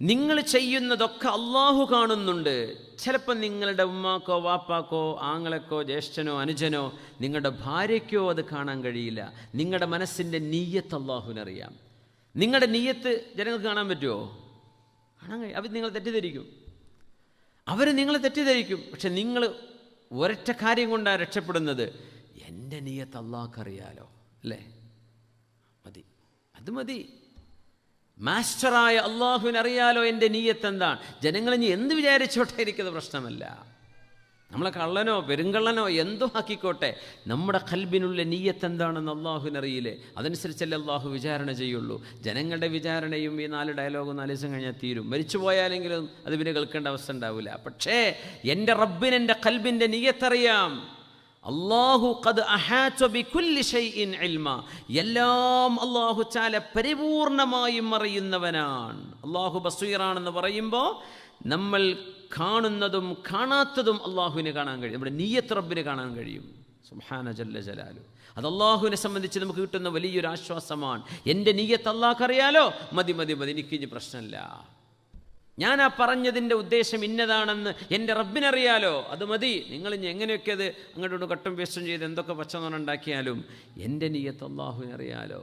നിങ്ങൾ ചെയ്യുന്നതൊക്കെ അള്ളാഹു കാണുന്നുണ്ട്. ചിലപ്പോൾ നിങ്ങളുടെ ഉമ്മാക്കോ വാപ്പാക്കോ ആങ്ങളക്കോ ജ്യേഷ്ഠനോ അനുജനോ നിങ്ങളുടെ ഭാര്യയ്ക്കോ അത് കാണാൻ കഴിയില്ല. നിങ്ങളുടെ മനസ്സിന്റെ നീയത്ത് അള്ളാഹുവിനറിയാം നിങ്ങളുടെ നീയത്ത് ജനങ്ങൾക്ക് കാണാൻ പറ്റുമോ കാണാൻ കഴിയും. അവർ നിങ്ങൾ തെറ്റിദ്ധരിക്കും. അവർ നിങ്ങളെ തെറ്റിദ്ധരിക്കും. പക്ഷെ നിങ്ങൾ ഒരൊറ്റ കാര്യം കൊണ്ടാണ് രക്ഷപ്പെടുന്നത്. എന്റെ നീയത്ത് അള്ളാഹ്ക്കറിയാലോ അല്ലേ? മതി. അത് മതി. മാസ്റ്ററായ അള്ളാഹുവിനറിയാലോ എന്റെ നീയത്ത് എന്താണ് ജനങ്ങൾ ഇനി എന്ത് വിചാരിച്ചോട്ടെ എനിക്കത് പ്രശ്നമല്ല. നമ്മളെ കള്ളനോ പെരുങ്കള്ളനോ എന്തോ ആക്കിക്കോട്ടെ. നമ്മുടെ കൽബിനുള്ള നീയത്ത് എന്താണെന്ന് അള്ളാഹുവിനറിയില്ലേ? അതനുസരിച്ചല്ലേ അള്ളാഹു വിചാരണ ചെയ്യുള്ളൂ. ജനങ്ങളുടെ വിചാരണയും ഈ നാല് ഡയലോഗും നാല് ദിവസം കഴിഞ്ഞാൽ തീരും. മരിച്ചു പോയാലെങ്കിലും അത് പിന്നെ കേൾക്കേണ്ട അവസ്ഥ ഉണ്ടാവില്ല. പക്ഷേ എന്റെ റബ്ബിന് എന്റെ കൽബിന്റെ നീയത്തറിയാം. അള്ളാഹു ഷൈഇൻ ഇൽമ. എല്ലാം അള്ളാഹു ചാല പരിപൂർണമായും അറിയുന്നവനാണ്. അള്ളാഹു ബസീറാണെന്ന് പറയുമ്പോൾ നമ്മൾ കാണുന്നതും കാണാത്തതും അള്ളാഹുവിനെ കാണാൻ കഴിയും. നമ്മുടെ നീയത്ത് റബ്ബിനെ കാണാൻ കഴിയും. സുഹാന ജല്ല ജലാലു. അത് അള്ളാഹുവിനെ സംബന്ധിച്ച് നമുക്ക് കിട്ടുന്ന വലിയൊരു ആശ്വാസമാണ്. എന്റെ നീയത്ത് അള്ളാഹ് അറിയാലോ? മതി മതി മതി. എനിക്ക് ഇനി പ്രശ്നമില്ല. ഞാൻ ആ പറഞ്ഞതിന്റെ ഉദ്ദേശം ഇന്നതാണെന്ന് എന്റെ റബ്ബിനറിയാലോ? അത് മതി. നിങ്ങൾ ഇനി എങ്ങനെയൊക്കെ അത് അങ്ങോട്ടോട് കട്ടും പേസ്റ്റും ചെയ്ത് എന്തൊക്കെ പച്ചനോണുണ്ടാക്കിയാലും എന്റെ നീയത്ത് അള്ളാഹുവിനറിയാലോ